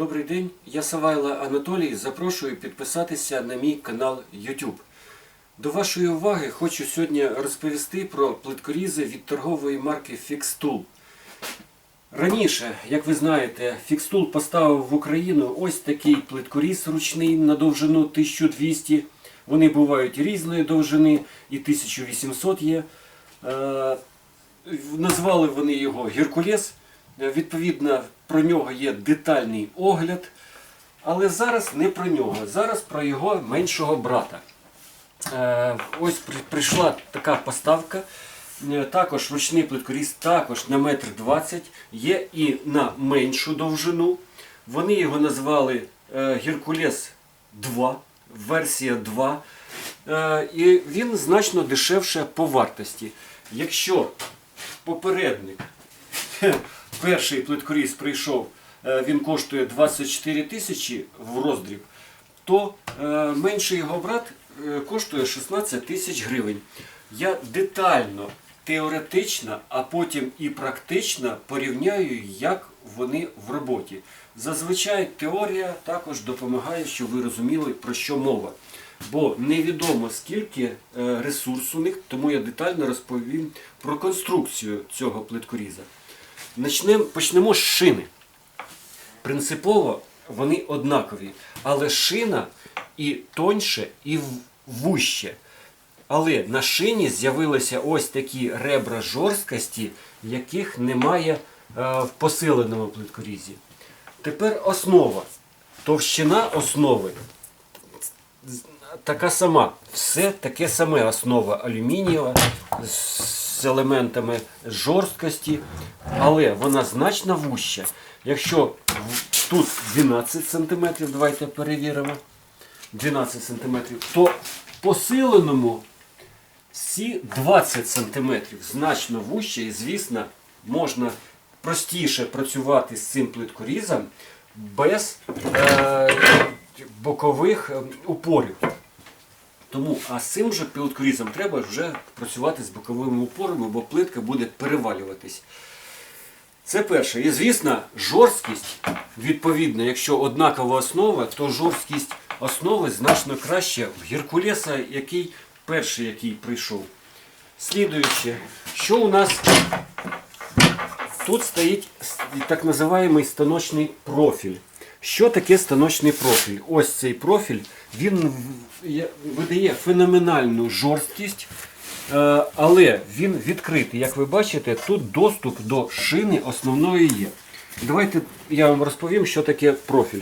Добрий день, я Савайла Анатолій. Запрошую підписатися на мій канал YouTube. До вашої уваги хочу сьогодні розповісти про плиткорізи від торгової марки Fixtool. Раніше, як ви знаєте, Fixtool поставив в Україну ось такий плиткоріз ручний на довжину 1200. Вони бувають різної довжини і 1800 є. Е, Назвали вони його Геркулес. Е, Відповідно, про нього є детальний огляд. Але зараз не про нього, зараз про його меншого брата. Е, Ось прийшла така поставка. Е, Також ручний плиткоріз, також на метр двадцять, є і на меншу довжину. Вони його назвали Геркулес 2, версія 2. Е, І він значно дешевше по вартості. Якщо попередник, перший плиткоріз прийшов, е, він коштує 24 тисячі в роздріб, то е, менший його брат е, коштує 16 тисяч гривень. Я детально, теоретично, а потім і практично порівняю, як вони в роботі. Зазвичай теорія також допомагає, щоб ви розуміли, про що мова. Бо невідомо скільки е, ресурсу у них, тому я детально розповім про конструкцію цього плиткоріза. Начнем, почнемо з шини. Принципово вони однакові, але шина і тоньше, і в- вужче. Але на шині з'явилися ось такі ребра жорсткості, яких немає е, в посиленому плиткорізі. Тепер основа. Товщина основи така сама. Все таке саме основа алюмінієва з елементами жорсткості, але вона значно вужча. Якщо тут 12 см, давайте перевіримо. 12 см, то посиленому всі 20 см значно вужче і, звісно, можна простіше працювати з цим плиткорізом без е, бокових е, упорів. Тому, а з цим же плиткорізом треба вже працювати з боковими упорами, бо плитка буде перевалюватись. Це перше. І звісно, жорсткість, відповідно, якщо однакова основа, то жорсткість основи значно краще в Геркулеса, який перший, який прийшов. Слідуюче, що у нас тут стоїть так називаємий станочний профіль. Що таке станочний профіль? Ось цей профіль, він видає феноменальну жорсткість, е, але він відкритий. Як ви бачите, тут доступ до шини основної є. Давайте я вам розповім, що таке профіль.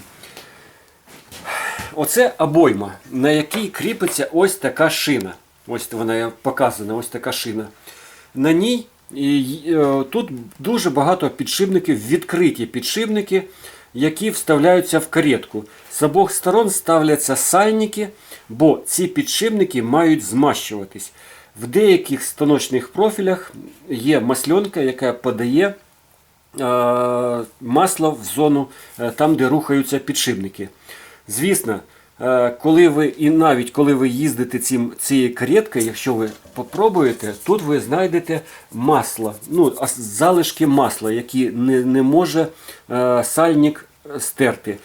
Оце обойма, на якій кріпиться ось така шина. Ось вона показана, ось така шина. На ній е, тут дуже багато підшипників, відкриті підшипники, які вставляються в каретку. З обох сторон ставляться сальники, бо ці підшипники мають змащуватись. В деяких станочних профілях є масленка, яка подає е, масло в зону е, там, де рухаються підшипники. Звісно, коли ви і навіть коли ви їздите цим, цією кареткою, якщо ви попробуєте, тут ви знайдете масло, ну, залишки масла, які не, не може е, сальник стерти.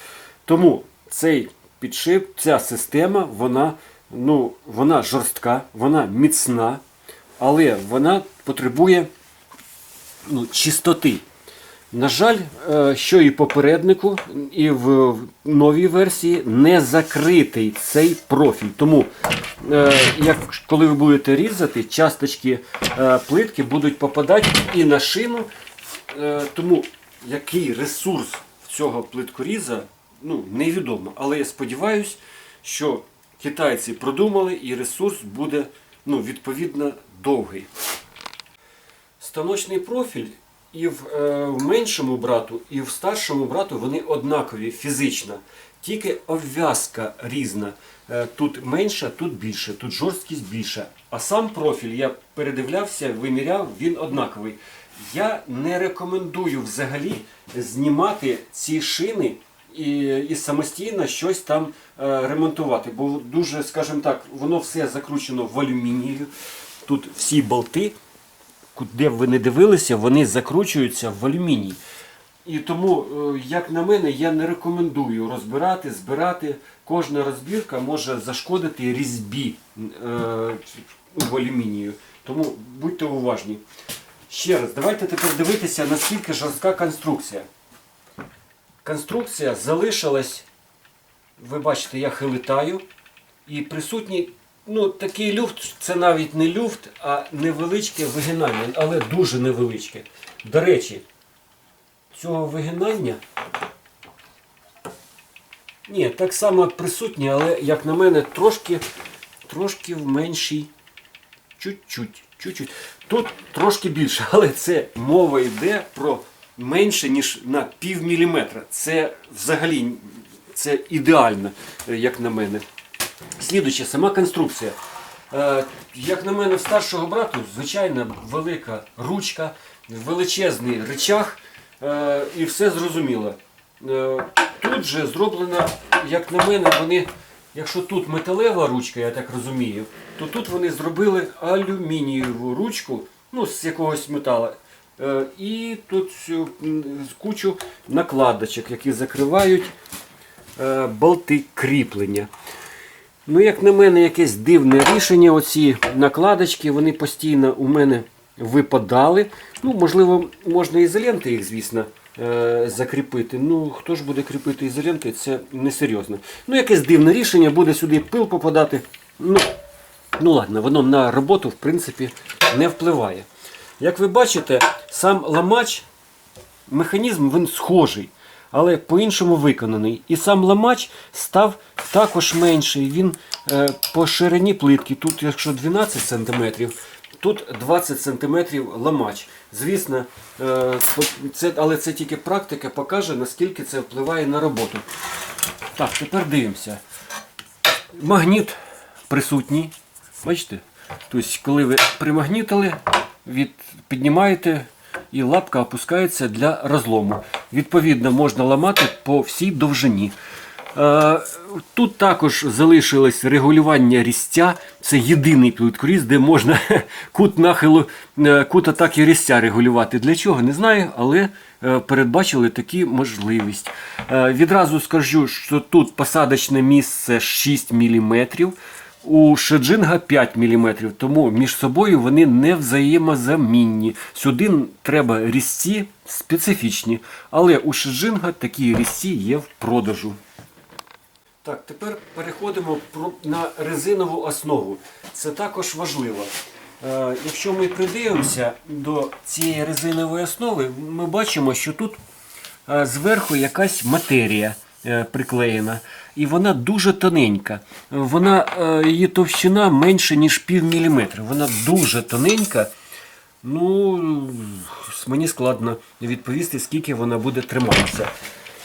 Тому цей підшип, ця система, вона, ну, вона жорстка, вона міцна, але вона потребує ну, чистоти. На жаль, е, що і попереднику, і в новій версії не закритий цей профіль. Тому, е, як коли ви будете різати, часточки е, плитки будуть попадати і на шину. Тому який ресурс цього плиткоріза, ну, невідомо. Але я сподіваюся, що китайці продумали і ресурс буде ну, відповідно довгий. Станочний профіль і в, е, в меншому брату, і в старшому брату вони однакові фізично. Тільки обв'язка різна. Е, тут менша, тут більше, тут жорсткість більша. А сам профіль я передивлявся, виміряв, він однаковий. Я не рекомендую взагалі знімати ці шини і, і самостійно щось там е, ремонтувати. Бо дуже, скажімо так, воно все закручено в алюмінію. Тут всі болти де б ви не дивилися, вони закручуються в алюміній. І тому, е, як на мене, я не рекомендую розбирати, збирати. Кожна розбірка може зашкодити різьбі е, в алюмінію. Тому будьте уважні. Ще раз, давайте тепер дивитися, наскільки жорстка конструкція. Конструкція залишилась, ви бачите, я хилитаю. І присутній, ну, такий люфт, це навіть не люфт, а невеличке вигинання, але дуже невеличке. До речі, цього вигинання. Ні, так само присутнє, але, як на мене, трошки, трошки в меншій. Чуть-чуть, чуть-чуть. Тут трошки більше, але це мова йде про менше, ніж на пів міліметра. Це взагалі це ідеально, як на мене. Слідуюче, сама конструкція. Е, як на мене, в старшого брату, звичайно, велика ручка, величезний речах е, і все зрозуміло. Е, тут же зроблено, як на мене, вони, якщо тут металева ручка, я так розумію, то тут вони зробили алюмінієву ручку ну, з якогось металу. І тут кучу накладочок, які закривають болти кріплення. Ну, як на мене, якесь дивне рішення. Оці накладочки, вони постійно у мене випадали. Ну, можливо, можна ізоленти їх, звісно, е, закріпити. Ну, хто ж буде кріпити ізоленти, це несерйозно. Ну, якесь дивне рішення, буде сюди пил попадати. Ну, ну ладно, воно на роботу, в принципі, не впливає. Як ви бачите, сам ламач, механізм він схожий, але по-іншому виконаний. І сам ламач став також менший. Він е, по ширині плитки, тут якщо 12 см, тут 20 см ламач. Звісно, е, це, але це тільки практика покаже, наскільки це впливає на роботу. Так, тепер дивимося. Магніт присутній. Бачите? Тобто, коли ви примагнітили, від, піднімаєте і лапка опускається для розлому. Відповідно, можна ламати по всій довжині. Е, Тут також залишилось регулювання різця. Це єдиний плиткоріз, де можна кут нахилу, е, кут атаки різця регулювати. Для чого? Не знаю, але е, передбачили таку можливість. Відразу скажу, що тут посадочне місце 6 мм. У шеджинга 5 мм, тому між собою вони не взаємозамінні. Сюди треба різці специфічні, але у шеджинга такі різці є в продажу. Так, тепер переходимо на резинову основу. Це також важливо. Е, якщо ми придивимося до цієї резинової основи, ми бачимо, що тут е, зверху якась матерія приклеєна. І вона дуже тоненька. Вона, е, її товщина менше, ніж пів міліметра. Вона дуже тоненька. Ну, мені складно відповісти, скільки вона буде триматися.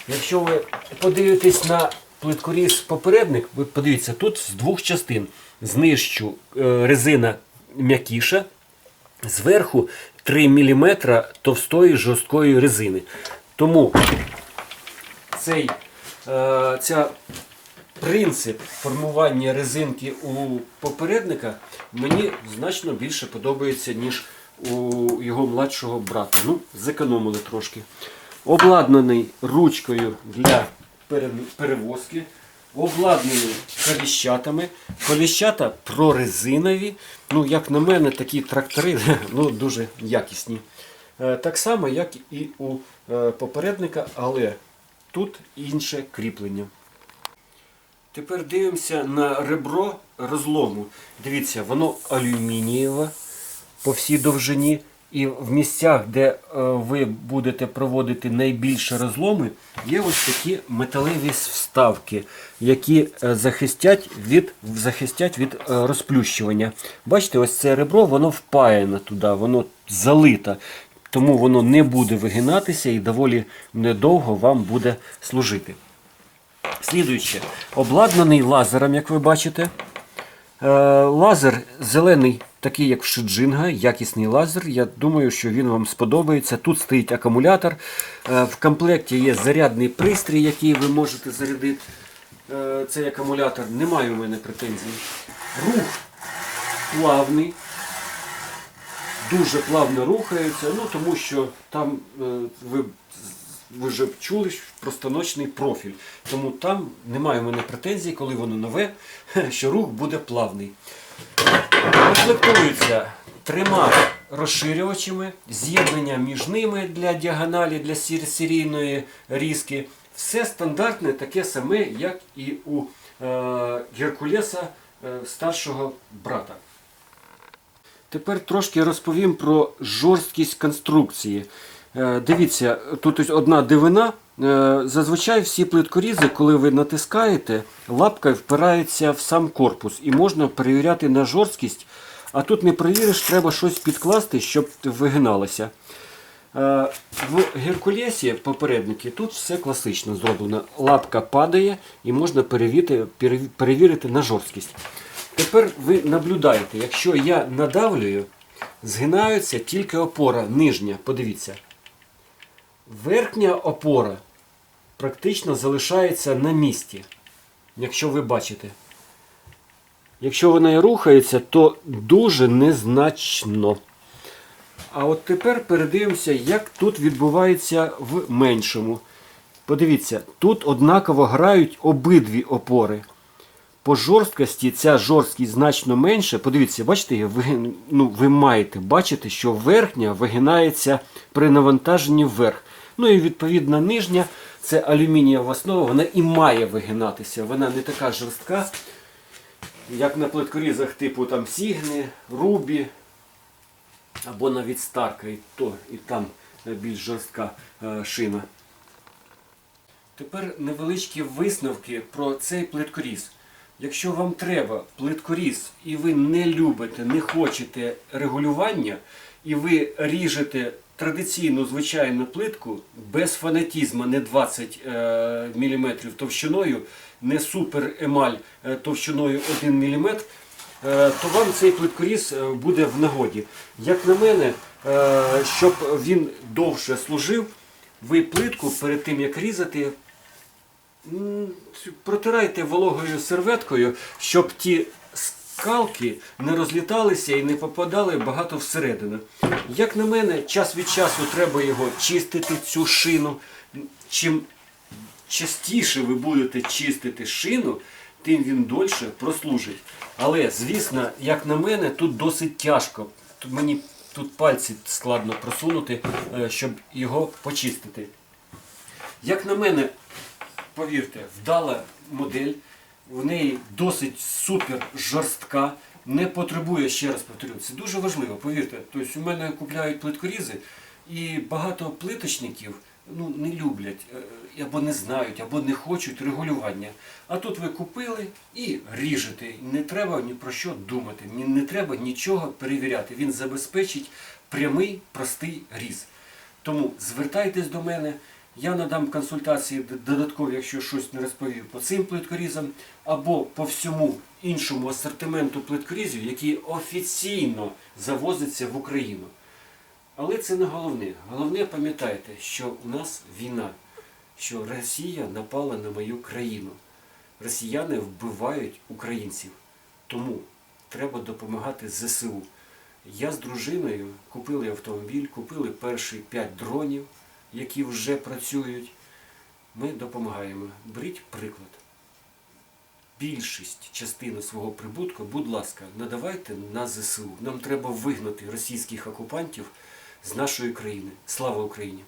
Якщо ви подивитесь на плиткоріз попередник, ви подивіться, тут з двох частин. Знижчу е, резина м'якіша, зверху 3 мм товстої жорсткої резини. Тому цей, е, ця принцип формування резинки у попередника мені значно більше подобається, ніж у його младшого брата. Ну, зекономили трошки. Обладнаний ручкою для перевозки, обладнаний коліщатами. Коліщата прорезинові. Ну, як на мене, такі трактори ну, дуже якісні. Е, Так само, як і у е, попередника, але тут інше кріплення. Тепер дивимося на ребро розлому. Дивіться, воно алюмінієве по всій довжині. І в місцях, де е, ви будете проводити найбільше розломи, є ось такі металеві вставки, які е, захистять від, захистять від е, розплющування. Бачите, ось це ребро, воно впаяне туди, воно залите. Тому воно не буде вигинатися і доволі недовго вам буде служити. Слідуюче, обладнаний лазером, як ви бачите. Е, Лазер зелений, такий як в Шиджинга, якісний лазер. Я думаю, що він вам сподобається. Тут стоїть акумулятор. Е, В комплекті є зарядний пристрій, який ви можете зарядити. Е, Цей акумулятор. Немає у мене претензій. Рух плавний. Дуже плавно рухається, ну тому що там е, ви ви вже чули, простаночний профіль. Тому там немає у мене претензій, коли воно нове, що рух буде плавний. Комплектується трьома розширювачами, з'єднання між ними для діагоналі, для серійної різки. Все стандартне, таке саме, як і у е, Геркулеса е, старшого брата. Тепер трошки розповім про жорсткість конструкції. Е, Дивіться, тут одна дивина. Е, Зазвичай всі плиткорізи, коли ви натискаєте, лапка впирається в сам корпус і можна перевіряти на жорсткість. А тут не перевіриш, треба щось підкласти, щоб вигиналося. Е, В Геркулесі попередники тут все класично зроблено. Лапка падає і можна перевірити, перевірити на жорсткість. Тепер ви наблюдаєте, якщо я надавлюю, згинаються тільки опора нижня. Подивіться. Верхня опора практично залишається на місці, якщо ви бачите. Якщо вона і рухається, то дуже незначно. А от тепер передивимося, як тут відбувається в меншому. Подивіться, тут однаково грають обидві опори. По жорсткості ця жорсткість значно менше. Подивіться, бачите, ви, ну, ви маєте бачити, що верхня вигинається при навантаженні вверх. Ну і відповідно нижня, це алюмінієва основа, вона і має вигинатися. Вона не така жорстка, як на плиткорізах типу там Сігни, Рубі або навіть Старка, і то, і там більш жорстка е, шина. Тепер невеличкі висновки про цей плиткоріз. Якщо вам треба плиткоріз і ви не любите, не хочете регулювання, і ви ріжете традиційну звичайну плитку без фанатізму, не 20 е, мм товщиною, не супер емаль е, товщиною 1 мм, е, то вам цей плиткоріз буде в нагоді. Як на мене, щоб він довше служив, ви плитку перед тим як різати, Протирайте вологою серветкою, щоб ті скалки не розліталися і не попадали багато всередину. Як на мене, час від часу треба його чистити, цю шину. Чим частіше ви будете чистити шину, тим він дольше прослужить. Але, звісно, як на мене, тут досить тяжко. Мені тут пальці складно просунути, е, щоб його почистити. Як на мене, повірте, вдала модель, в неї досить супер жорстка, не потребує, ще раз повторю, це дуже важливо, повірте. Тобто у мене купляють плиткорізи, і багато плиточників ну, не люблять, е, або не знають, або не хочуть регулювання. А тут ви купили і ріжете. Не треба ні про що думати, не треба нічого перевіряти. Він забезпечить прямий, простий різ. Тому звертайтесь до мене. Я надам консультації додаткові, якщо щось не розповів по цим плиткорізам, або по всьому іншому асортименту плиткорізів, які офіційно завозяться в Україну. Але це не головне. Головне пам'ятайте, що у нас війна, що Росія напала на мою країну. Росіяни вбивають українців. Тому треба допомагати ЗСУ. Я з дружиною купили автомобіль, купили перші 5 дронів, які вже працюють. Ми допомагаємо. Беріть приклад. Більшість частини свого прибутку, будь ласка, надавайте на ЗСУ. Нам треба вигнати російських окупантів з нашої країни. Слава Україні!